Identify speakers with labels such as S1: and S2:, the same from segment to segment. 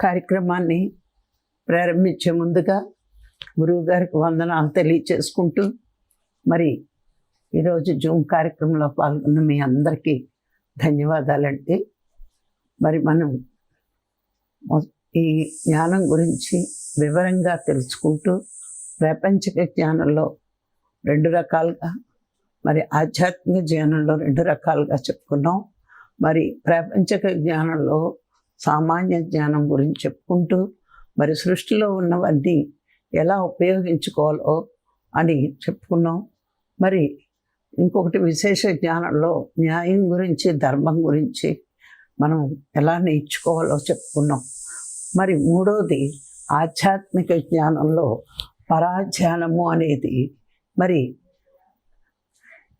S1: కార్యక్రమాన్ని ప్రారంభించే ముందుగా గురువు గారికి వందనాలు తెలియచేసుకుంటూ మరి ఈరోజు జూమ్ కార్యక్రమంలో పాల్గొన్న మీ అందరికీ ధన్యవాదాలండి. మరి మనం ఈ జ్ఞానం గురించి వివరంగా తెలుసుకుంటూ ప్రాపంచిక జ్ఞానంలో రెండు రకాలుగా మరి ఆధ్యాత్మిక జ్ఞానంలో రెండు రకాలుగా చెప్పుకున్నాం. మరి ప్రాపంచిక జ్ఞానంలో సామాన్య జ్ఞానం గురించి చెప్పుకుంటూ మరి సృష్టిలో ఉన్నవన్నీ ఎలా ఉపయోగించుకోవాలో అని చెప్పుకున్నాం. మరి ఇంకొకటి విశేష జ్ఞానంలో న్యాయం గురించి ధర్మం గురించి మనం ఎలా నేర్చుకోవాలో చెప్పుకున్నాం. మరి మూడోది ఆధ్యాత్మిక జ్ఞానంలో పరాధ్యానము అనేది. మరి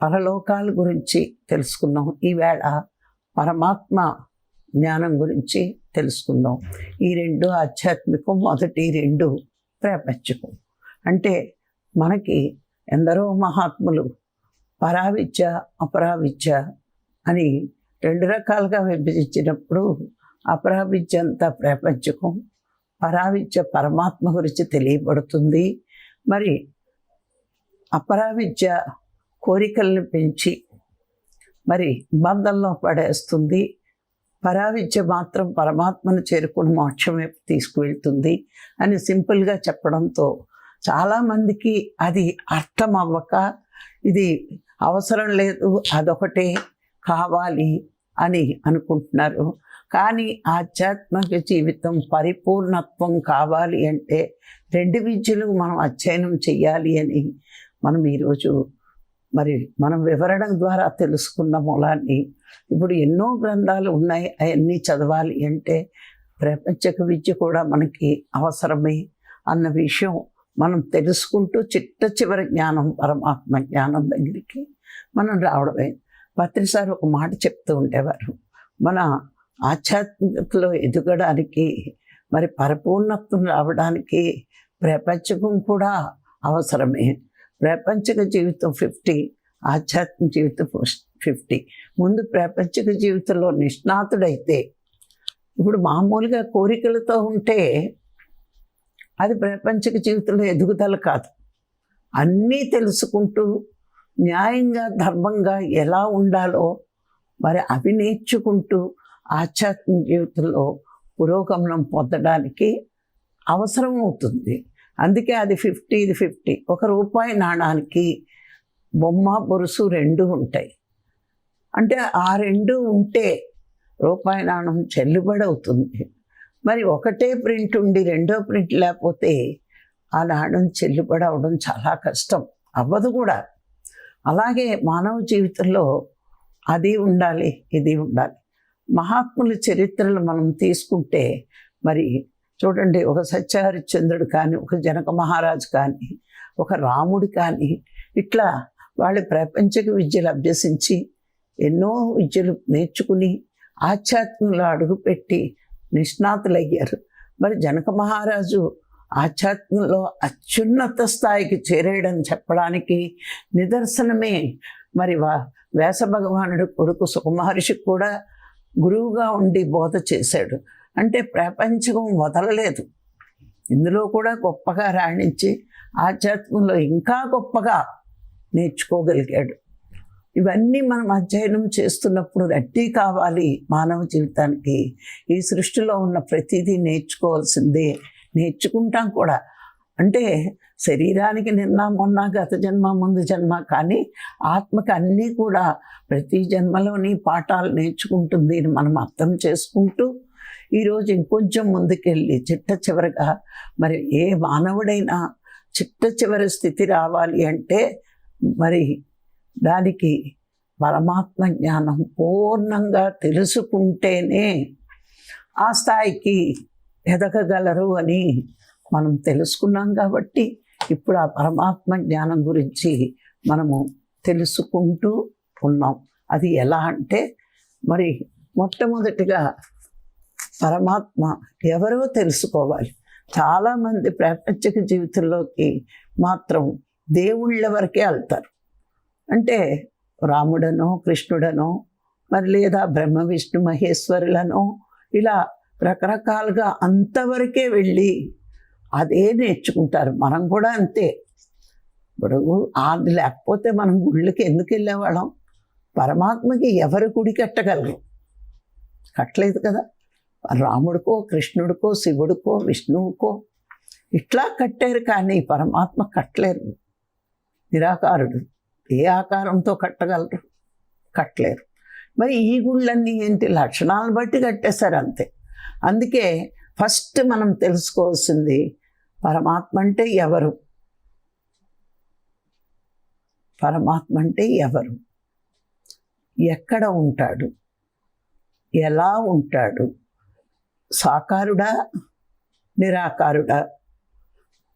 S1: పరలోకాల గురించి తెలుసుకున్నాం. ఈవేళ పరమాత్మ జ్ఞానం గురించి తెలుసుకుందాం. ఈ రెండు ఆధ్యాత్మికం మొదటి రెండు ప్రాపంచికం. అంటే మనకి ఎందరో మహాత్ములు పరావిద్య అపరావిద్య అని రెండు రకాలుగా విభజించినప్పుడు అపరావిద్య అంతా ప్రాపంచికం పరావిద్య పరమాత్మ గురించి తెలియబడుతుంది. మరి అపరావిద్య కోరికలను పెంచి మరి బంధంలో పడేస్తుంది. పరావిద్య మాత్రం పరమాత్మను చేరుకుని మోక్షం వైపు తీసుకువెళ్తుంది అని సింపుల్గా చెప్పడంతో చాలామందికి అది అర్థం అవ్వక ఇది అవసరం లేదు అదొకటే కావాలి అని అనుకుంటున్నారు. కానీ ఆధ్యాత్మిక జీవితం పరిపూర్ణత్వం కావాలి అంటే రెండు విద్యలు మనం అధ్యయనం చేయాలి అని మనం ఈరోజు మరి మనం వివరణ ద్వారా తెలుసుకున్న మూలాన్ని ఇప్పుడు ఎన్నో గ్రంథాలు ఉన్నాయి అవన్నీ చదవాలి అంటే ప్రపంచక విద్య కూడా మనకి అవసరమే అన్న విషయం మనం తెలుసుకుంటూ చిట్ట చివరి జ్ఞానం పరమాత్మ జ్ఞానం దగ్గరికి మనం రావడమే. పత్రిసారి ఒక మాట చెప్తూ ఉండేవారు మన ఆధ్యాత్మికతలో ఎదగడానికి మరి పరిపూర్ణత్వం రావడానికి ప్రపంచకం కూడా అవసరమే. ప్రాపంచిక జీవితం ఫిఫ్టీ ఆధ్యాత్మిక జీవితం ఫిఫ్టీ ముందు ప్రాపంచిక జీవితంలో నిష్ణాతుడైతే ఇప్పుడు మామూలుగా కోరికలతో ఉంటే అది ప్రాపంచిక జీవితంలో ఎదుగుదల కాదు. అన్నీ తెలుసుకుంటూ న్యాయంగా ధర్మంగా ఎలా ఉండాలో మరి అవి నేర్చుకుంటూ ఆధ్యాత్మిక జీవితంలో పురోగమనం పొందడానికి అవసరం అవుతుంది. అందుకే అది ఫిఫ్టీ ఇది ఫిఫ్టీ. ఒక రూపాయి నాణానికి బొమ్మ బొరుసు రెండు ఉంటాయి. అంటే ఆ రెండు ఉంటే రూపాయి నాణం చెల్లుబడి అవుతుంది మరి ఒకటే ప్రింట్ ఉండి రెండో ప్రింట్ లేకపోతే ఆ నాణం చెల్లుబడి అవడం చాలా కష్టం. అవ్వదు కూడా. అలాగే మానవ జీవితంలో అది ఉండాలి ఇది ఉండాలి. మహాత్ముల చరిత్రలు మనం తీసుకుంటే మరి చూడండి ఒక సత్యహరిశ్చంద్రుడు కానీ ఒక జనక మహారాజు కానీ ఒక రాముడు కానీ ఇట్లా వాళ్ళు ప్రపంచక విద్యలు అభ్యసించి ఎన్నో విద్యలు నేర్చుకుని ఆధ్యాత్మంలో అడుగుపెట్టి నిష్ణాతులయ్యారు. మరి జనక మహారాజు ఆధ్యాత్మంలో అత్యున్నత స్థాయికి చేరేయడం చెప్పడానికి నిదర్శనమే. మరి వా వ్యాస భగవానుడు కొడుకు సుకుమహర్షికి కూడా గురువుగా ఉండి బోధ చేశాడు. అంటే ప్రపంచం వదలలేదు. ఇందులో కూడా గొప్పగా రాణించి ఆధ్యాత్మంలో ఇంకా గొప్పగా నేర్చుకోగలిగాడు. ఇవన్నీ మనం అధ్యయనం చేస్తున్నప్పుడు రెడ్డి కావాలి మానవ జీవితానికి. ఈ సృష్టిలో ఉన్న ప్రతిదీ నేర్చుకోవాల్సిందే. నేర్చుకుంటాం కూడా. అంటే శరీరానికి నిన్న మొన్న గత జన్మ ముందు జన్మ కానీ ఆత్మకి అన్నీ కూడా ప్రతి జన్మలోని పాఠాలు నేర్చుకుంటుంది అని మనం అర్థం చేసుకుంటూ ఈరోజు ఇంకొంచెం ముందుకెళ్ళి చిట్ట చివరగా మరి ఏ మానవుడైనా చిట్ట చివరి స్థితి రావాలి అంటే మరి దానికి పరమాత్మ జ్ఞానం పూర్ణంగా తెలుసుకుంటేనే ఆ స్థాయికి ఎదగగలరు అని మనం తెలుసుకున్నాం కాబట్టి ఇప్పుడు ఆ పరమాత్మ జ్ఞానం గురించి మనము తెలుసుకుంటూ ఉన్నాం. అది ఎలా అంటే మరి మొట్టమొదటిగా పరమాత్మ ఎవరో తెలుసుకోవాలి. చాలామంది ప్రాపంచిక జీవితంలోకి మాత్రం దేవుళ్ళ వరకే వెళ్తారు. అంటే రాముడనో కృష్ణుడనో మరి లేదా బ్రహ్మ విష్ణు మహేశ్వరులనో ఇలా రకరకాలుగా అంతవరకే వెళ్ళి అదే నేర్చుకుంటారు. మనం కూడా అంతే. ఇప్పుడు అది లేకపోతే మనం గుళ్ళకి ఎందుకు వెళ్ళేవాళ్ళం? పరమాత్మకి ఎవరు గుడి కట్టగలరు? కట్టలేదు కదా? రాముడికో కృష్ణుడికో శివుడికో విష్ణువుకో ఇట్లా కట్టారు కానీ పరమాత్మ కట్టలేరు. నిరాకారుడు ఏ ఆకారంతో కట్టగలరు? కట్టలేరు. మరి ఈ గుళ్ళన్నీ ఏంటి? లక్షణాలను బట్టి కట్టేశారు అంతే. అందుకే ఫస్ట్ మనం తెలుసుకోవాల్సింది పరమాత్మ అంటే ఎవరు? పరమాత్మ అంటే ఎవరు? ఎక్కడ ఉంటాడు? ఎలా ఉంటాడు? సాకారుడా నిరాకారుడా.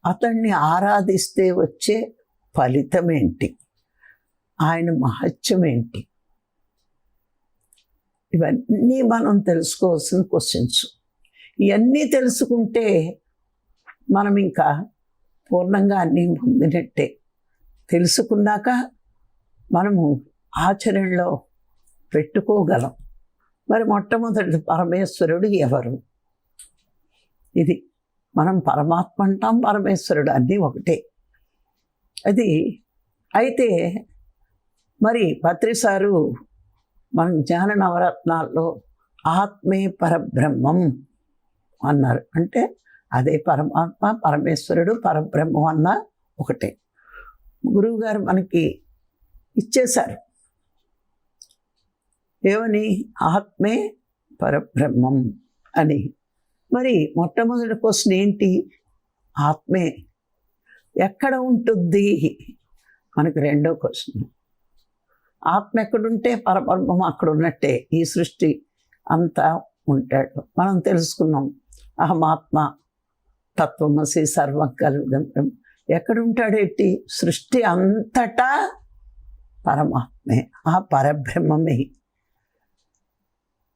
S1: అతన్ని ఆరాధిస్తే వచ్చే ఫలితం ఏంటి ఆయన మహత్యం ఏంటి ఇవన్నీ మనం తెలుసుకోవాల్సిన క్వశ్చన్స్ ఇవన్నీ తెలుసుకుంటే మనం ఇంకా పూర్ణంగా అన్నీ పొందినట్టే. తెలుసుకున్నాక మనము ఆచరణలో పెట్టుకోగలం. మరి మొట్టమొదటి పరమేశ్వరుడు ఎవరు? ఇది మనం పరమాత్మ అంటాం పరమేశ్వరుడు అన్నీ ఒకటే. అది అయితే మరి పత్రిసారు మన జ్ఞాన నవరత్నాల్లో ఆత్మే పరబ్రహ్మం అన్నారు. అంటే అదే పరమాత్మ పరమేశ్వరుడు పరబ్రహ్మం అన్న ఒకటే. గురువుగారు మనకి ఇచ్చేశారు. ఏమని ఆత్మే పరబ్రహ్మం అని. మరి మొట్టమొదటి క్వశ్చన్ ఏంటి? ఆత్మే. ఎక్కడ ఉంటుంది? మనకు రెండో క్వశ్చన్. ఆత్మ ఎక్కడుంటే పరబ్రహ్మం అక్కడ ఉన్నట్టే ఈ సృష్టి అంతా ఉంటాడు. మనం తెలుసుకున్నాం అహమాత్మ తత్వమసి సర్వం కలుగుదం ఎక్కడుంటాడేంటి? సృష్టి అంతటా పరమాత్మే. ఆ పరబ్రహ్మమే.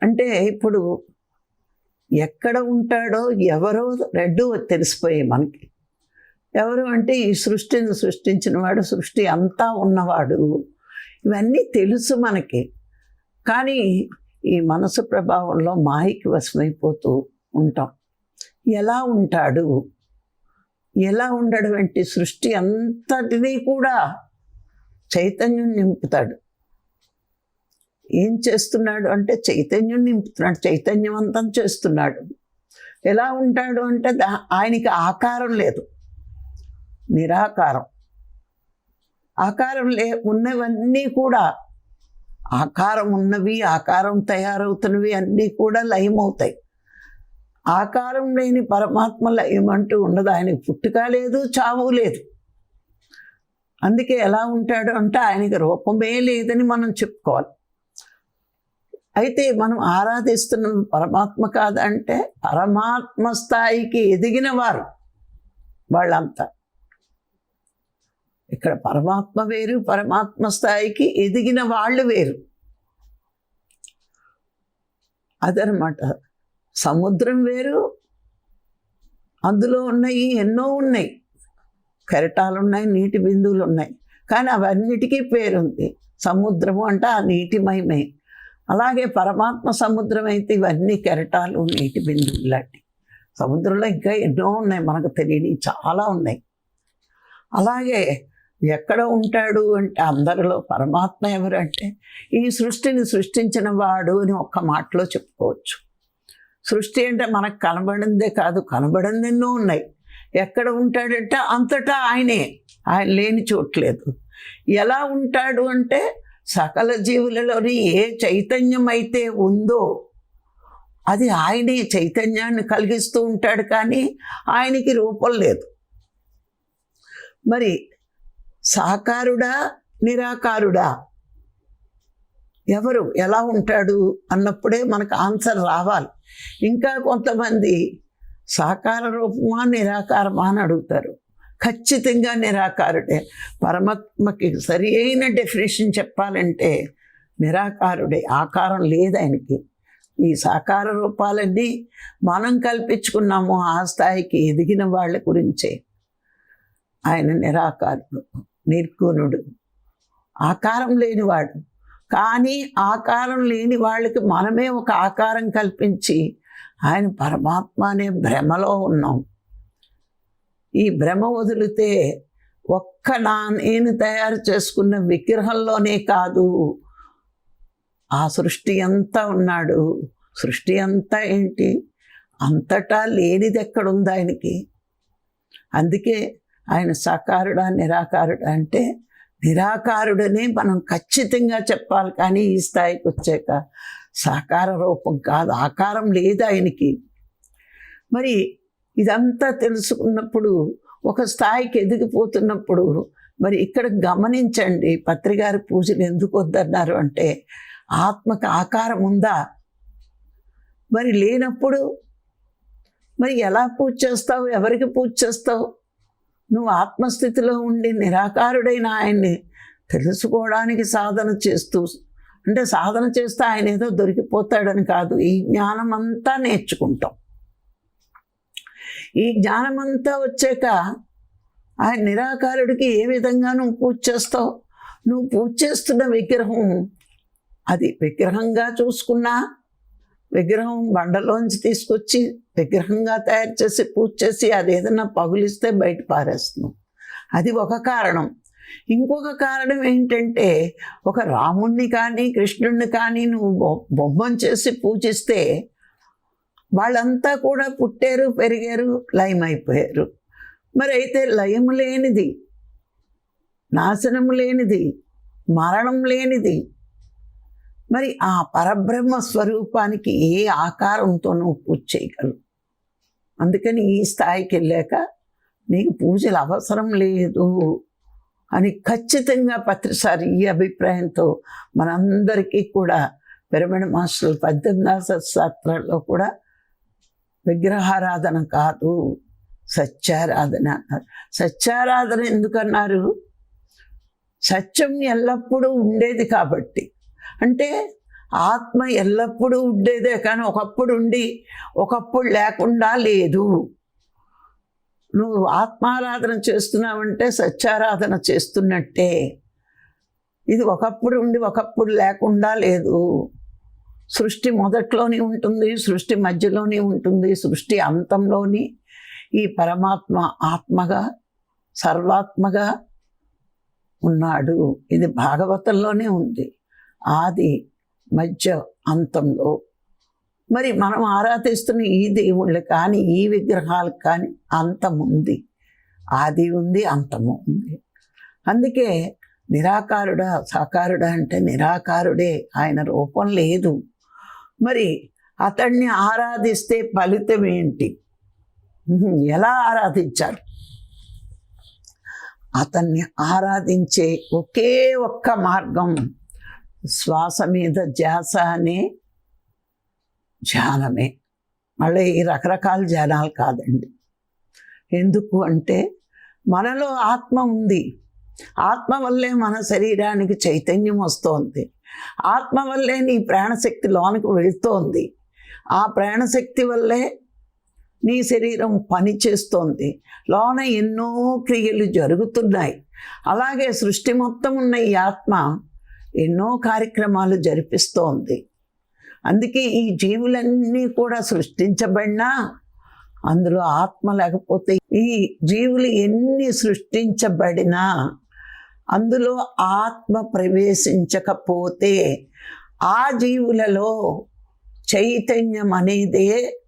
S1: అంటే ఇప్పుడు ఎక్కడ ఉంటాడో ఎవరో రెడ్డు తెలిసిపోయాయి మనకి. ఎవరు అంటే ఈ సృష్టిని సృష్టించిన వాడు సృష్టి అంతా ఉన్నవాడు. ఇవన్నీ తెలుసు మనకి. కానీ ఈ మనసు ప్రభావంలో మాయకి వశమైపోతూ ఉంటాం. ఎలా ఉంటాడు? ఎలా ఉండడం అంటే సృష్టి అంతటినీ కూడా చైతన్యం నింపుతాడు. ఏం చేస్తున్నాడు అంటే చైతన్యం నింపుతున్నాడు చైతన్యవంతం చేస్తున్నాడు. ఎలా ఉంటాడు అంటే దా- ఆయనకి ఆకారం లేదు. నిరాకారం. ఆకారం లే ఉన్నవన్నీ కూడా ఆకారం ఉన్నవి ఆకారం తయారవుతున్నవి అన్నీ కూడా లయమవుతాయి. ఆకారం లేని పరమాత్మ లయమంటూ ఉండదు. ఆయనకి పుట్టుక లేదు చావు లేదు. అందుకే ఎలా ఉంటాడు అంటే ఆయనకి రూపమే లేదని మనం చెప్పుకోవాలి. అయితే మనం ఆరాధిస్తున్న పరమాత్మ కాదంటే పరమాత్మ స్థాయికి ఎదిగిన వారు వాళ్ళంతా. ఇక్కడ పరమాత్మ వేరు పరమాత్మ స్థాయికి ఎదిగిన వాళ్ళు వేరు. అదనమాట. సముద్రం వేరు అందులో ఉన్నాయి ఎన్నో ఉన్నాయి. కెరటాలు ఉన్నాయి నీటి బిందువులు ఉన్నాయి కానీ అవన్నిటికీ పేరుంది. సముద్రము అంటే ఆ నీటిమయమే. అలాగే పరమాత్మ సముద్రం అయితే ఇవన్నీ కెరటాలు నీటి బిందువులు లాంటి సముద్రంలో ఇంకా ఎన్నో ఉన్నాయి మనకు తెలియని చాలా ఉన్నాయి. అలాగే ఎక్కడ ఉంటాడు అంటే అందరిలో పరమాత్మ ఎవరు అంటే ఈ సృష్టిని సృష్టించిన వాడు అని ఒక్క మాటలో చెప్పుకోవచ్చు. సృష్టి అంటే మనకు కనబడిందే కాదు కనబడింది ఎన్నో ఉన్నాయి. ఎక్కడ ఉంటాడంటే అంతటా ఆయనే. ఆయన లేని చోట్లేదు ఎలా ఉంటాడు అంటే సకల జీవులలోని ఏ చైతన్యం అయితే ఉందో అది ఆయనే చైతన్యాన్ని కలిగిస్తూ ఉంటాడు కానీ ఆయనకి రూపం లేదు. మరి సాకారుడా నిరాకారుడా? ఎవరు? ఎలా ఉంటాడు? అన్నప్పుడే మనకు ఆన్సర్ రావాలి. ఇంకా కొంతమంది సాకార రూపమా నిరాకారమా అని అడుగుతారు. ఖచ్చితంగా నిరాకారుడే. పరమాత్మకి సరి అయిన డెఫినేషన్ చెప్పాలంటే నిరాకారుడే. ఆకారం లేదు ఆయనకి. ఈ సాకార రూపాలన్నీ మనం కల్పించుకున్నాము ఆ స్థాయికి ఎదిగిన వాళ్ళ గురించే. ఆయన నిరాకారుడు నిర్గుణుడు. ఆకారం లేనివాడు కానీ ఆకారం లేని వాళ్ళకి మనమే ఒక ఆకారం కల్పించి ఆయన పరమాత్మ అనే భ్రమలో ఉన్నాం. ఈ భ్రమ వదిలితే ఒక్క నా నేను తయారు చేసుకున్న విగ్రహంలోనే కాదు. ఆ సృష్టి అంతా ఉన్నాడు. సృష్టి అంతా ఏంటి? అంతటా లేనిది ఎక్కడుంది ఆయనకి? అందుకే ఆయన సాకారుడా నిరాకారుడా అంటే నిరాకారుడనే మనం ఖచ్చితంగా చెప్పాలి కానీ ఈ స్థాయికి వచ్చాక. సాకార రూపం కాదు ఆకారం లేదు ఆయనకి. మరి ఇదంతా తెలుసుకున్నప్పుడు ఒక స్థాయికి ఎదిగిపోతున్నప్పుడు మరి ఇక్కడ గమనించండి పత్రికారి పూజలు ఎందుకు వద్దన్నారు అంటే ఆత్మకు ఆకారం ఉందా? మరి లేనప్పుడు మరి ఎలా పూజ చేస్తావు? ఎవరికి పూజ చేస్తావు? నువ్వు ఆత్మస్థితిలో ఉండి నిరాకారుడైన ఆయన్ని తెలుసుకోవడానికి సాధన చేస్తూ అంటే సాధన చేస్తే ఆయన ఏదో దొరికిపోతాడని కాదు ఈ జ్ఞానం అంతా నేర్చుకుంటాం. ఈ జ్ఞానమంతా వచ్చాక ఆ నిరాకారుడికి ఏ విధంగా నువ్వు పూజ చేస్తావు? నువ్వు పూజ చేస్తున్న విగ్రహం అది విగ్రహంగా చూసుకున్నా విగ్రహం బండలోంచి తీసుకొచ్చి విగ్రహంగా తయారు చేసి పూజ చేసి అది ఏదైనా పగులిస్తే బయట పారేస్తున్నాం అది ఒక కారణం. ఇంకొక కారణం ఏంటంటే ఒక రాముణ్ణి కానీ కృష్ణుణ్ణి కానీ నువ్వు బొ- బొమ్మను చేసి పూజిస్తే వాళ్ళంతా కూడా పుట్టారు పెరిగారు లయం అయిపోయారు మరి అయితే లయం లేనిది నాశనం లేనిది మరణం లేనిది మరి ఆ పరబ్రహ్మ స్వరూపానికి ఏ ఆకారంతోనూ పూజ చేయగలవు? అందుకని ఈ స్థాయికి వెళ్ళాక నీకు పూజలు అవసరం లేదు అని ఖచ్చితంగా పత్రిసారి ఈ అభిప్రాయంతో మనందరికీ కూడా పిరమిడ్ మాస్టర్లు పద్దెనిమిది శాస్త్రాల్లో కూడా విగ్రహారాధన కాదు సత్యారాధన అన్నారు. సత్యారాధన ఎందుకన్నారు? సత్యం ఎల్లప్పుడూ ఉండేది కాబట్టి. అంటే ఆత్మ ఎల్లప్పుడూ ఉండేదే కానీ ఒకప్పుడు ఉండి ఒకప్పుడు లేకుండా లేదు. నువ్వు ఆత్మారాధన చేస్తున్నావంటే సత్యారాధన చేస్తున్నట్టే. ఇది ఒకప్పుడు ఉండి ఒకప్పుడు లేకుండా లేదు. సృష్టి మొదట్లోని ఉంటుంది సృష్టి మధ్యలోని ఉంటుంది సృష్టి అంతంలోని. ఈ పరమాత్మ ఆత్మగా సర్వాత్మగా ఉన్నాడు. ఇది భాగవతంలోనే ఉంది. ఆది మధ్య అంతంలో. మరి మనం ఆరాధిస్తున్న ఈ దేవుళ్ళు కానీ ఈ విగ్రహాలకు కానీ అంతం ఉంది. ఆది ఉంది అంతము ఉంది. అందుకే నిరాకారుడా సాకారుడా అంటే నిరాకారుడే. ఆయన రూపం లేదు. మరి అతన్ని ఆరాధిస్తే ఫలితం ఏంటి? ఎలా ఆరాధించారు అతన్ని ఆరాధించే ఒకే ఒక్క మార్గం శ్వాస మీద ధ్యాస అనే ధ్యానమే. మళ్ళీ ఈ రకరకాల ధ్యానాలు కాదండి. ఎందుకు అంటే మనలో ఆత్మ ఉంది. ఆత్మ వల్లే మన శరీరానికి చైతన్యం వస్తోంది. ఆత్మ వల్లే నీ ప్రాణశక్తి లోనికి వెళుతోంది. ఆ ప్రాణశక్తి వల్లే నీ శరీరం పని చేస్తోంది. లోన ఎన్నో క్రియలు జరుగుతున్నాయి. అలాగే సృష్టి మొత్తం ఉన్న ఈ ఆత్మ ఎన్నో కార్యక్రమాలు జరిపిస్తోంది. అందుకే ఈ జీవులన్నీ కూడా సృష్టించబడినా అందులో ఆత్మ లేకపోతే ఈ జీవులు ఎన్ని సృష్టించబడినా అందులో ఆత్మ ప్రవేశించకపోతే ఆ జీవులలో చైతన్యం అనేదే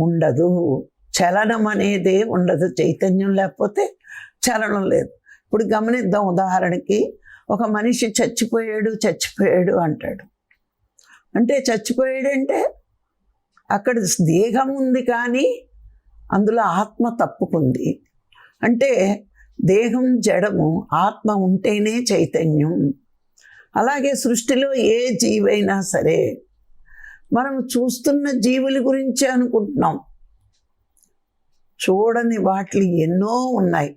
S1: ఉండదు. చలనం అనేదే ఉండదు. చైతన్యం లేకపోతే చలనం లేదు. ఇప్పుడు గమనిద్దాం ఉదాహరణకి ఒక మనిషి చచ్చిపోయాడు చచ్చిపోయాడు అంటాడు. అంటే చచ్చిపోయాడంటే అక్కడ దేహం ఉంది కానీ అందులో ఆత్మ తప్పుకుంది. అంటే దేహం జడము ఆత్మ ఉంటేనే చైతన్యం. అలాగే సృష్టిలో ఏ జీవైనా సరే మనం చూస్తున్న జీవుల గురించి అనుకుంటున్నాం. చూడని వాటిలు ఎన్నో ఉన్నాయి.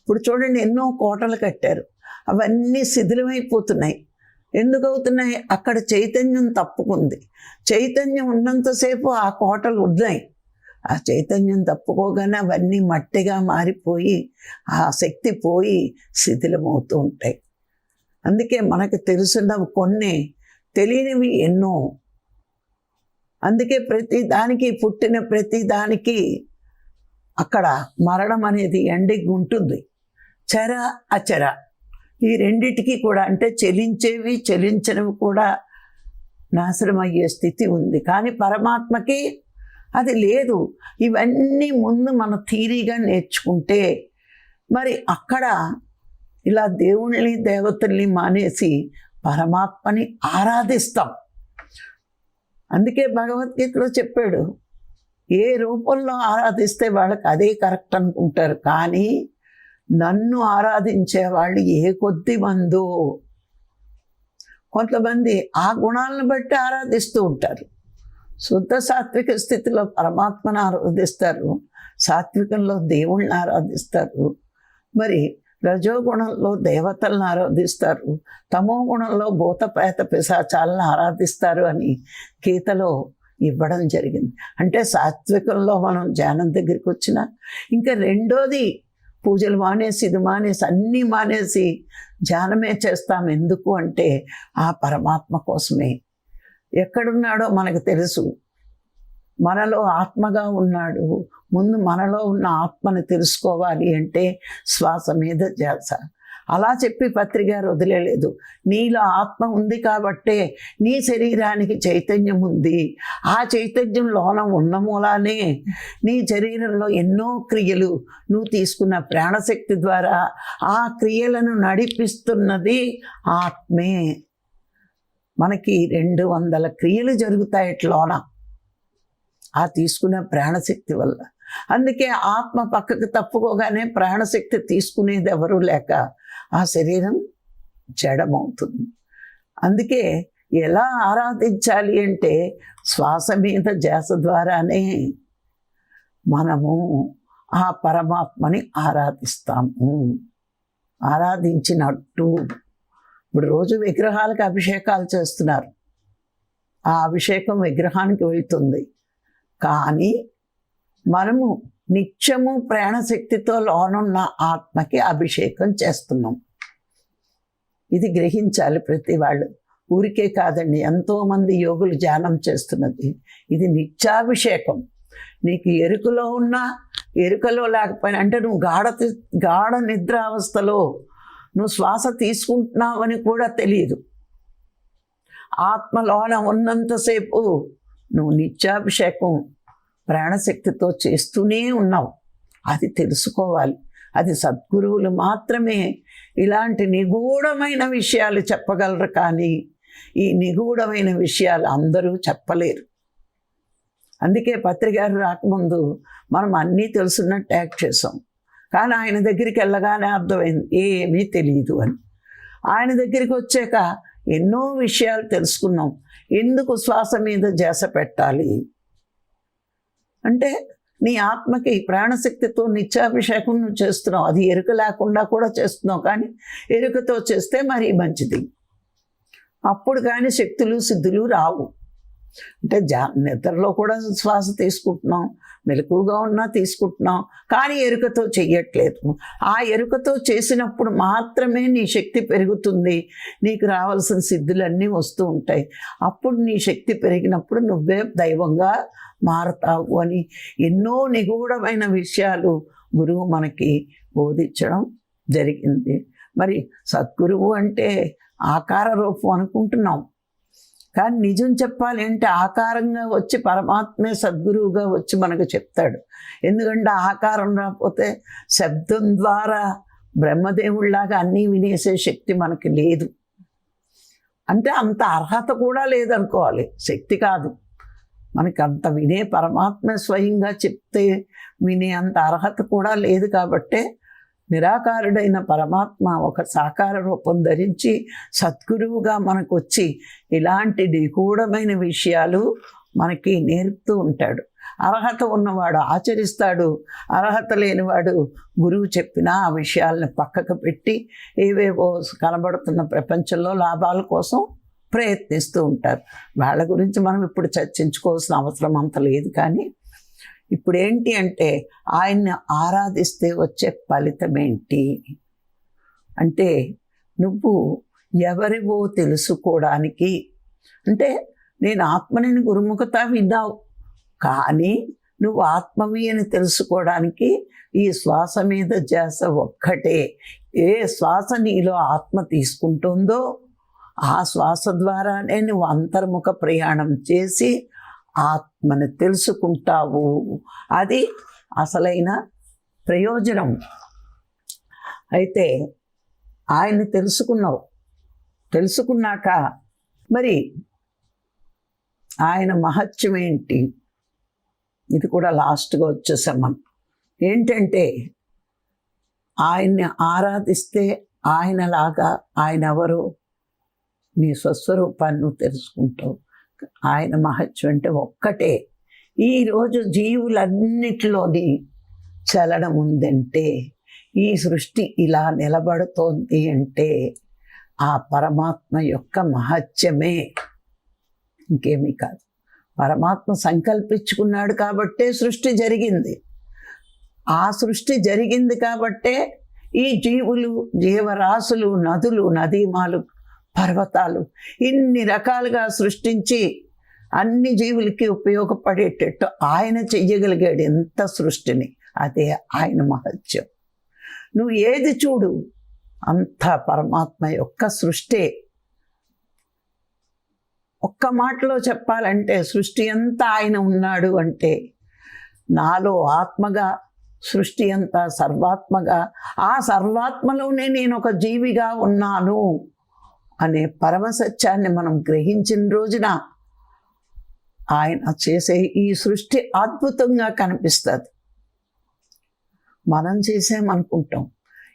S1: ఇప్పుడు చూడండి ఎన్నో కోటలు కట్టారు. అవన్నీ శిథిలమైపోతున్నాయి. ఎందుకు అవుతున్నాయి అక్కడ చైతన్యం తప్పుకుంది. చైతన్యం ఉన్నంతసేపు ఆ కోటలు ఉన్నాయి. ఆ చైతన్యం తప్పుకోగానే అవన్నీ మట్టిగా మారిపోయి ఆ శక్తి పోయి శిథిలమవుతూ ఉంటాయి. అందుకే మనకు తెలిసిన కొన్ని తెలియనివి ఎన్నో. అందుకే ప్రతి దానికి పుట్టిన ప్రతి దానికి అక్కడ మరణం అనేది ఎండిగ్ ఉంటుంది. చర అచర. ఈ రెండిటికి కూడా అంటే చెలించేవి చెలించనివి కూడా నాశనం అయ్యే స్థితి ఉంది. కానీ పరమాత్మకి అది లేదు. ఇవన్నీ ముందు మన థీరీగా నేర్చుకుంటే మరి అక్కడ ఇలా దేవుళ్ళని దేవతల్ని మానేసి పరమాత్మని ఆరాధిస్తాం. అందుకే భగవద్గీతలో చెప్పాడు ఏ రూపంలో ఆరాధిస్తే వాళ్ళకి అదే కరెక్ట్ అనుకుంటారు కానీ నన్ను ఆరాధించే వాళ్ళు ఏ కొద్ది మందో. కొంతమంది ఆ గుణాలను బట్టి ఆరాధిస్తూ ఉంటారు. శుద్ధ సాత్విక స్థితిలో పరమాత్మను ఆరాధిస్తారు. సాత్వికంలో దేవుళ్ళని ఆరాధిస్తారు. మరి రజోగుణంలో దేవతలను ఆరాధిస్తారు. తమో గుణంలో భూతపేత పిశాచాలను ఆరాధిస్తారు అని గీతలో ఇవ్వడం జరిగింది. అంటే సాత్వికంలో మనం ధ్యానం దగ్గరికి వచ్చిన ఇంకా రెండోది పూజలు మానేసి ఇది మానేసి అన్నీ మానేసి ధ్యానమే చేస్తాం. ఎందుకు అంటే ఆ పరమాత్మ కోసమే. ఎక్కడున్నాడో మనకు తెలుసు. మనలో ఆత్మగా ఉన్నాడు. ముందు మనలో ఉన్న ఆత్మని తెలుసుకోవాలి అంటే శ్వాస మీద ధ్యాస. అలా చెప్పి పత్రికారు వదిలేదు నీలో ఆత్మ ఉంది కాబట్టే నీ శరీరానికి చైతన్యం ఉంది. ఆ చైతన్యం లోన ఉన్న మూలానే నీ శరీరంలో ఎన్నో క్రియలు నువ్వు తీసుకున్న ప్రాణశక్తి ద్వారా ఆ క్రియలను నడిపిస్తున్నది ఆత్మే. మనకి రెండు వందల క్రియలు జరుగుతాయి లోన ఆ తీసుకునే ప్రాణశక్తి వల్ల. అందుకే ఆత్మ పక్కకు తప్పుకోగానే ప్రాణశక్తి తీసుకునేది ఎవరు లేక ఆ శరీరం జడమవుతుంది. అందుకే ఎలా ఆరాధించాలి అంటే శ్వాస మీద జాస ద్వారానే మనము ఆ పరమాత్మని ఆరాధిస్తాము. ఆరాధించినట్టు ఇప్పుడు రోజు విగ్రహాలకు అభిషేకాలు చేస్తున్నారు. ఆ అభిషేకం విగ్రహానికి వెళ్తుంది. కానీ మనము నిత్యము ప్రాణశక్తితో లోనున్న ఆత్మకి అభిషేకం చేస్తున్నాం. ఇది గ్రహించాలి ప్రతి వాళ్ళు. ఊరికే కాదండి ఎంతోమంది యోగులు ధ్యానం చేస్తున్నది. ఇది నిత్యాభిషేకం. నీకు ఎరుకలో ఉన్నా ఎరుకలో లేకపోయినా అంటే నువ్వు గాఢ గాఢ నిద్రావస్థలో నువ్వు శ్వాస తీసుకుంటున్నావని కూడా తెలియదు. ఆత్మలోన ఉన్నంతసేపు నువ్వు నిత్యాభిషేకం ప్రాణశక్తితో చేస్తూనే ఉన్నావు. అది తెలుసుకోవాలి. అది సద్గురువులు మాత్రమే ఇలాంటి నిగూఢమైన విషయాలు చెప్పగలరు కానీ ఈ నిగూఢమైన విషయాలు అందరూ చెప్పలేరు. అందుకే పత్రికారు రాకముందు మనం అన్నీ తెలుసున్నట్టు యాక్ట్ చేసాం కానీ ఆయన దగ్గరికి వెళ్ళగానే అర్థమైంది ఏమీ తెలియదు అని. ఆయన దగ్గరికి వచ్చాక ఎన్నో విషయాలు తెలుసుకున్నాం. ఎందుకు శ్వాస మీద జాస పెట్టాలి? అంటే నీ ఆత్మకి ప్రాణశక్తితో నిత్యాభిషేకం నువ్వు చేస్తున్నావు. అది ఎరుక లేకుండా కూడా చేస్తున్నావు కానీ ఎరుకతో చేస్తే మరీ మంచిది. అప్పుడు కానీ శక్తులు సిద్ధులు రావు. అంటే జా నిద్రలో కూడా శ్వాస తీసుకుంటున్నాం మెలకుగా ఉన్నా తీసుకుంటున్నాం కానీ ఎరుకతో చెయ్యట్లేదు. ఆ ఎరుకతో చేసినప్పుడు మాత్రమే నీ శక్తి పెరుగుతుంది. నీకు రావాల్సిన సిద్ధులన్నీ వస్తూ ఉంటాయి. అప్పుడు నీ శక్తి పెరిగినప్పుడు నువ్వే దైవంగా మారతావు అని ఎన్నో నిగూఢమైన విషయాలు గురువు మనకి బోధించడం జరిగింది. మరి సద్గురువు అంటే ఆకార రూపం అనుకుంటున్నాం. కానీ నిజం చెప్పాలి అంటే ఆకారంగా వచ్చి పరమాత్మే సద్గురువుగా వచ్చి మనకు చెప్తాడు. ఎందుకంటే ఆకారం రాకపోతే శబ్దం ద్వారా బ్రహ్మదేవుళ్ళాగా అన్నీ వినేసే శక్తి మనకి లేదు. అంటే అంత అర్హత కూడా లేదనుకోవాలి. శక్తి కాదు. మనకి అంత వినే పరమాత్మ స్వయంగా చెప్తే వినే అంత అర్హత కూడా లేదు కాబట్టే నిరాకారుడైన పరమాత్మ ఒక సాకార రూపం ధరించి సద్గురువుగా మనకు వచ్చి ఇలాంటి నిగూఢమైన విషయాలు మనకి నేర్పుతూ ఉంటాడు. అర్హత ఉన్నవాడు ఆచరిస్తాడు. అర్హత లేనివాడు గురువు చెప్పిన ఆ విషయాలను పక్కకు పెట్టి ఏవేవో కనబడుతున్న ప్రపంచంలో లాభాల కోసం ప్రయత్నిస్తూ ఉంటారు. వాళ్ళ గురించి మనం ఇప్పుడు చర్చించుకోవాల్సిన అవసరం అంత లేదు కానీ ఇప్పుడు ఏంటి అంటే ఆయన్ని ఆరాధిస్తే వచ్చే ఫలితం ఏంటి అంటే నువ్వు ఎవరివో తెలుసుకోవడానికి అంటే నేను ఆత్మని గురుముఖత విన్నావు కానీ నువ్వు ఆత్మవి అని తెలుసుకోవడానికి ఈ శ్వాస మీద ధ్యాస ఒక్కటే. ఏ శ్వాస నీలో ఆత్మ తీసుకుంటుందో ఆ శ్వాస ద్వారానే నువ్వు అంతర్ముఖ ప్రయాణం చేసి ఆత్మని తెలుసుకుంటావు. అది అసలైన ప్రయోజనం. అయితే ఆయన్ని తెలుసుకున్నావు. తెలుసుకున్నాక మరి ఆయన మహత్యం ఏంటి? ఇది కూడా లాస్ట్గా వచ్చేసాం మనం. ఏంటంటే ఆయన్ని ఆరాధిస్తే ఆయనలాగా ఆయన ఎవరు నీ స్వస్వరూపాన్ని తెలుసుకుంటావు. ఆయన మహత్యం అంటే ఒక్కటే. ఈరోజు జీవులన్నిటిలోని చలనం ఉందంటే ఈ సృష్టి ఇలా నిలబడుతోంది అంటే ఆ పరమాత్మ యొక్క మహత్యమే. ఇంకేమీ కాదు. పరమాత్మ సంకల్పించుకున్నాడు కాబట్టే సృష్టి జరిగింది. ఆ సృష్టి జరిగింది కాబట్టే ఈ జీవులు జీవరాశులు నదులు నదీమాలు పర్వతాలు ఇన్ని రకాలుగా సృష్టించి అన్ని జీవులకి ఉపయోగపడేటట్టు ఆయన చెయ్యగలిగాడు ఎంత సృష్టిని. అదే ఆయన మహత్యం. నువ్వు ఏది చూడు అంత పరమాత్మ యొక్క సృష్టి. ఒక్క మాటలో చెప్పాలంటే సృష్టి అంతా ఆయన ఉన్నాడు అంటే నాలో ఆత్మగా సృష్టి అంతా సర్వాత్మగా ఆ సర్వాత్మలోనే నేను ఒక జీవిగా ఉన్నాను. అనే పరమసత్యాన్ని మనం గ్రహించిన రోజున ఆయన చేసే ఈ సృష్టి అద్భుతంగా కనిపిస్తుంది. మనం చేసామనుకుంటాం.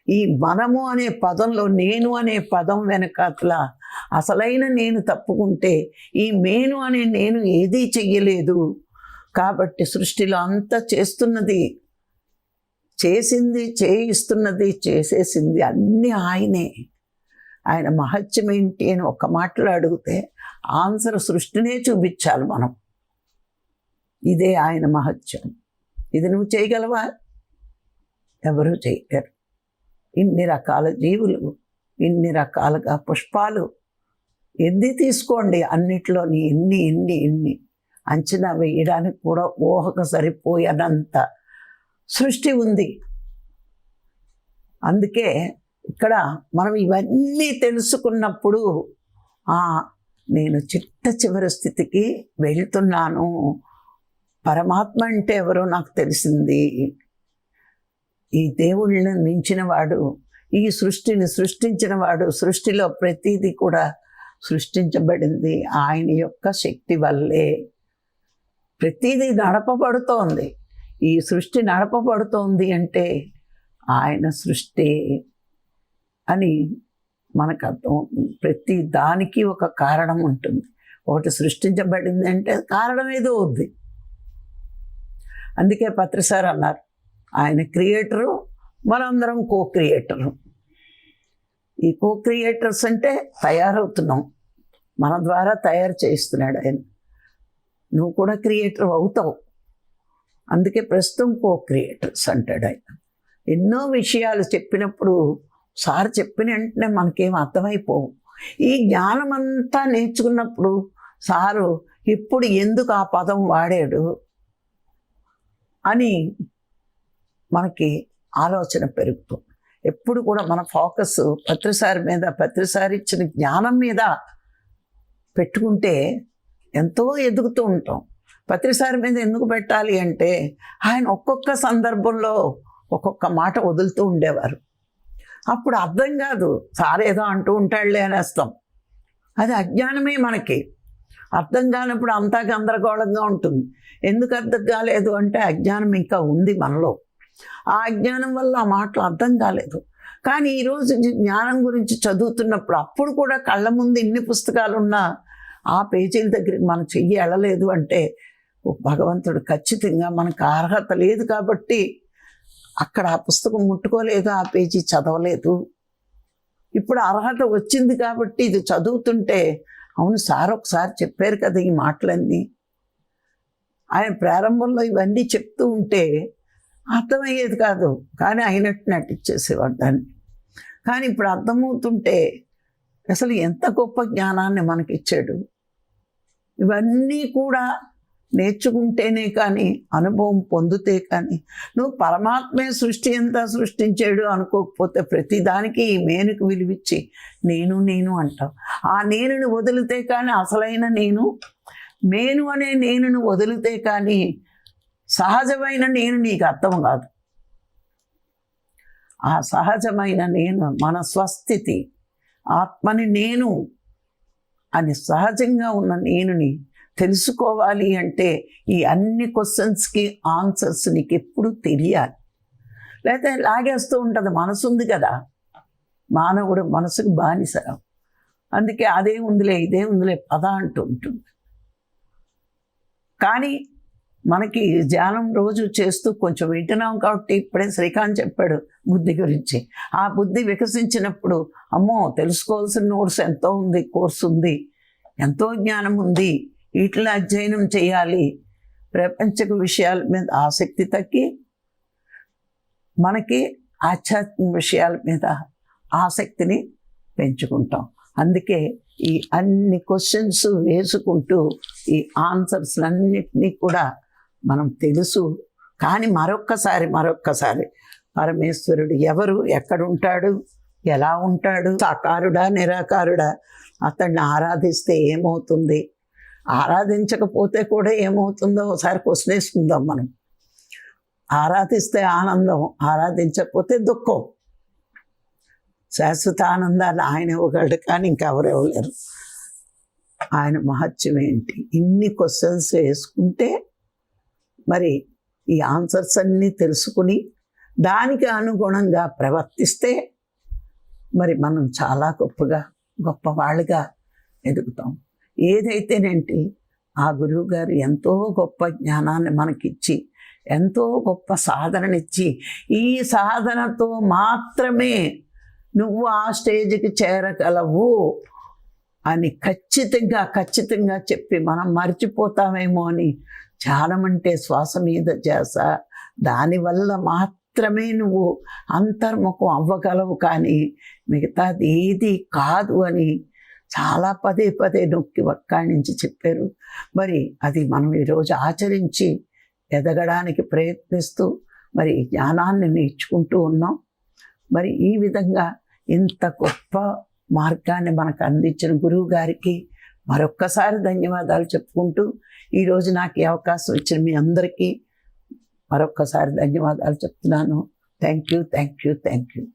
S1: ఈ మనము అనే పదంలో నేను అనే పదం వెనకాతల అసలైన నేను తప్పుకుంటే ఈ మేను అనే నేను ఏదీ చెయ్యలేదు. కాబట్టి సృష్టిలో అంతా చేస్తున్నది చేసింది చేయిస్తున్నది చేసేసింది అన్నీ ఆయనే. ఆయన మహత్యం ఏంటి అని ఒక మాటలో అడిగితే ఆన్సర్ సృష్టినే చూపించాలి మనం. ఇదే ఆయన మహత్యం. ఇది నువ్వు చేయగలవా? ఎవరూ చేయలేరు. ఇన్ని రకాల జీవులు ఇన్ని రకాలుగా పుష్పాలు ఎన్ని తీసుకోండి అన్నిట్లోని ఎన్ని ఎన్ని ఎన్ని అంచనా వేయడానికి కూడా ఊహకు సరిపోయనంత సృష్టి ఉంది. అందుకే ఇక్కడ మనం ఇవన్నీ తెలుసుకున్నప్పుడు నేను చిట్ట చివరి స్థితికి వెళ్తున్నాను. పరమాత్మ అంటే ఎవరో నాకు తెలిసింది. ఈ దేవుళ్ళని మించిన వాడు ఈ సృష్టిని సృష్టించిన వాడు సృష్టిలో ప్రతిదీ కూడా సృష్టించబడింది ఆయన యొక్క శక్తి వల్లే. ప్రతిదీ నడపబడుతోంది. ఈ సృష్టి నడపబడుతోంది అంటే ఆయన సృష్టి. అని మనకు అర్థం ప్రతి దానికి ఒక కారణం ఉంటుంది. ఒకటి సృష్టించబడింది అంటే కారణం ఏదో ఉంది. అందుకే పత్రిసార్ అన్నారు ఆయన క్రియేటరు మనందరం కో క్రియేటరు ఈ కో క్రియేటర్స్ అంటే తయారవుతున్నాం. మన ద్వారా తయారు చేయిస్తున్నాడు ఆయన. నువ్వు కూడా క్రియేటర్ అవుతావు. అందుకే ప్రస్తుతం కో క్రియేటర్స్ అంటాడు ఆయన. ఎన్నో విషయాలు చెప్పినప్పుడు సార్ చెప్పిన వెంటనే మనకేం అర్థమైపోవు. ఈ జ్ఞానం అంతా నేర్చుకున్నప్పుడు సారు ఇప్పుడు ఎందుకు ఆ పదం వాడాడు అని మనకి ఆలోచన పెరుగుతుంది ఎప్పుడు కూడా మన ఫోకస్ పత్రిసారి మీద పత్రిసారి ఇచ్చిన జ్ఞానం మీద పెట్టుకుంటే ఎంతో ఎదుగుతూ ఉంటాం. పత్రిసారి మీద ఎందుకు పెట్టాలి అంటే ఆయన ఒక్కొక్క సందర్భంలో ఒక్కొక్క మాట వదులుతూ ఉండేవారు. అప్పుడు అర్థం కాదు. సార్ ఏదో అంటూ ఉంటాడులే అనేస్తాం అది అజ్ఞానమే మనకి. అర్థం కానప్పుడు అంతా గందరగోళంగా ఉంటుంది. ఎందుకు అర్థం కాలేదు అంటే అజ్ఞానం ఇంకా ఉంది మనలో. ఆ అజ్ఞానం వల్ల ఆ మాటలు అర్థం కాలేదు. కానీ ఈరోజు జ్ఞానం గురించి చదువుతున్నప్పుడు అప్పుడు కూడా కళ్ళ ముందు ఇన్ని పుస్తకాలు ఉన్నా ఆ పేజీల దగ్గరికి మనం చెయ్యి వెళ్ళలేదు అంటే భగవంతుడు ఖచ్చితంగా మనకు అర్హత లేదు కాబట్టి అక్కడ ఆ పుస్తకం ముట్టుకోలేదు ఆ పేజీ చదవలేదు. ఇప్పుడు అర్హత వచ్చింది కాబట్టి ఇది చదువుతుంటే అవును సార్ ఒకసారి చెప్పారు కదా ఈ మాటలన్నీ. ఆయన ప్రారంభంలో ఇవన్నీ చెప్తూ ఉంటే అర్థమయ్యేది కాదు. కానీ అయినట్టు నటించేసేవాడు దాన్ని. కానీ ఇప్పుడు అర్థమవుతుంటే అసలు ఎంత గొప్ప జ్ఞానాన్ని మనకిచ్చాడు. ఇవన్నీ కూడా నేర్చుకుంటేనే కానీ అనుభవం పొందితే కానీ నువ్వు పరమాత్మే సృష్టి అంతా సృష్టించాడు అనుకోకపోతే ప్రతిదానికి ఈ మేనుకు విలువిచ్చి నేను నేను అంటావు ఆ నేనుని వదిలితే కానీ అసలైన నేను మేను అనే నేనును వదిలితే కానీ సహజమైన నేను నీకు అర్థం కాదు. ఆ సహజమైన నేను మన స్వస్థితి ఆత్మని నేను అని సహజంగా ఉన్న నేనుని తెలుసుకోవాలి అంటే ఈ అన్ని క్వశ్చన్స్కి ఆన్సర్స్ నీకు ఎప్పుడు తెలియాలి. లేకపోతే లాగేస్తూ ఉంటుంది మనసు ఉంది కదా. మానవుడు మనసుకు బానిస అందుకే అదే ఉందిలే ఇదే ఉందిలే పద అంటూ ఉంటుంది. కానీ మనకి ధ్యానం రోజు చేస్తూ కొంచెం వింటున్నాం కాబట్టి ఇప్పుడే శ్రీకాంత్ చెప్పాడు బుద్ధి గురించి. ఆ బుద్ధి వికసించినప్పుడు అమ్మో తెలుసుకోవాల్సిన నోట్స్ ఎంతో ఉంది కోర్సు ఉంది ఎంతో జ్ఞానం ఉంది వీటిని అధ్యయనం చేయాలి. ప్రపంచక విషయాల మీద ఆసక్తి తగ్గి మనకి ఆధ్యాత్మిక విషయాల మీద ఆసక్తిని పెంచుకుంటాం. అందుకే ఈ అన్ని క్వశ్చన్స్ వేసుకుంటూ ఈ ఆన్సర్స్ అన్నిటినీ కూడా మనం తెలుసు. కానీ మరొక్కసారి మరొక్కసారి పరమేశ్వరుడు ఎవరు ఎక్కడ ఉంటాడు ఎలా ఉంటాడు సాకారుడా నిరాకారుడా అతన్ని ఆరాధిస్తే ఏమవుతుంది? ఆరాధించకపోతే కూడా ఏమవుతుందో ఒకసారి క్వశ్చన్ వేసుకుందాం మనం. ఆరాధిస్తే ఆనందం ఆరాధించకపోతే దుఃఖం. శాశ్వత ఆనందాన్ని ఆయన ఇవ్వగలడు కానీ ఇంకెవరు ఇవ్వలేరు. ఆయన మహత్యం ఏంటి? ఇన్ని క్వశ్చన్స్ వేసుకుంటే మరి ఈ ఆన్సర్స్ అన్నీ తెలుసుకుని దానికి అనుగుణంగా ప్రవర్తిస్తే మరి మనం చాలా గొప్పగా గొప్పవాళ్ళుగా ఎదుగుతాం. ఏదైతేనేంటి? ఆ గురువు గారు ఎంతో గొప్ప జ్ఞానాన్ని మనకిచ్చి ఎంతో గొప్ప సాధననిచ్చి ఈ సాధనతో మాత్రమే నువ్వు ఆ స్టేజ్కి చేరగలవు అని ఖచ్చితంగా ఖచ్చితంగా చెప్పి మనం మర్చిపోతామేమో అని ధ్యానమంటే శ్వాస మీద చేస దానివల్ల మాత్రమే నువ్వు అంతర్ముఖం అవ్వగలవు కానీ మిగతాది ఏది కాదు అని చాలా పదే పదే నొక్కి ఒక్కడి నుంచి చెప్పారు. మరి అది మనం ఈరోజు ఆచరించి ఎదగడానికి ప్రయత్నిస్తూ మరి జ్ఞానాన్ని నేర్చుకుంటూ ఉన్నాం. మరి ఈ విధంగా ఇంత గొప్ప మార్గాన్ని మనకు అందించిన గురువు గారికి మరొక్కసారి ధన్యవాదాలు చెప్పుకుంటూ ఈరోజు నాకు ఈ అవకాశం ఇచ్చిన మీ అందరికీ మరొక్కసారి ధన్యవాదాలు చెప్తున్నాను. Thank you thank you thank you